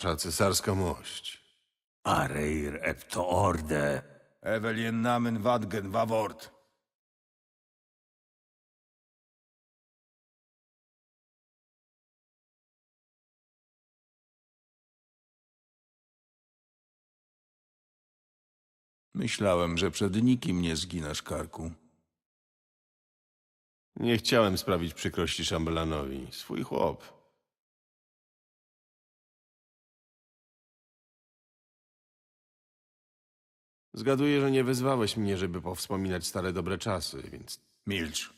Wasza cesarska mość. Areir epto orde. Evelien namen wadgen wawort. Myślałem, że przed nikim nie zginasz karku. Nie chciałem sprawić przykrości szambelanowi. Swój chłop. Zgaduję, że nie wezwałeś mnie, żeby powspominać stare dobre czasy, więc Milcz.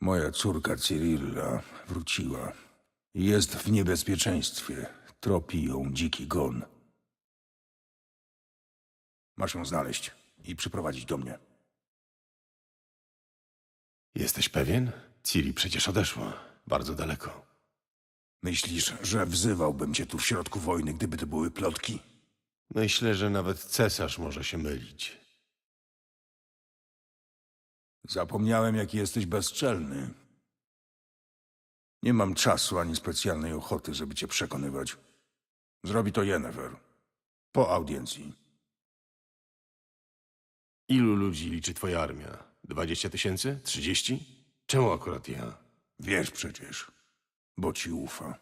Moja córka Cyrilla wróciła. Jest w niebezpieczeństwie. Tropi ją dziki gon. Masz ją znaleźć i przyprowadzić do mnie. jesteś pewien? Ciri przecież odeszła. Bardzo daleko. Myślisz, że wzywałbym cię tu w środku wojny, gdyby to były plotki? Myślę, że nawet cesarz może się mylić. Zapomniałem, jaki jesteś bezczelny. Nie mam czasu ani specjalnej ochoty, żeby cię przekonywać. Zrobi to Jennefer. Po audiencji. Ilu ludzi liczy twoja armia? Dwadzieścia tysięcy? Trzydzieści? Czemu akurat ja? Wiesz przecież, bo ci ufa.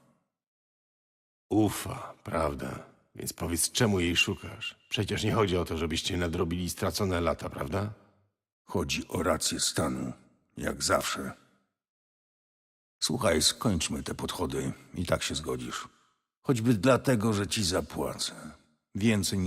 Ufa, prawda? Więc powiedz, czemu jej szukasz? Przecież nie chodzi o to, żebyście nadrobili stracone lata, prawda? Chodzi o rację stanu, jak zawsze. Słuchaj, skończmy te podchody i tak się zgodzisz. Choćby dlatego, że ci zapłacę. Więcej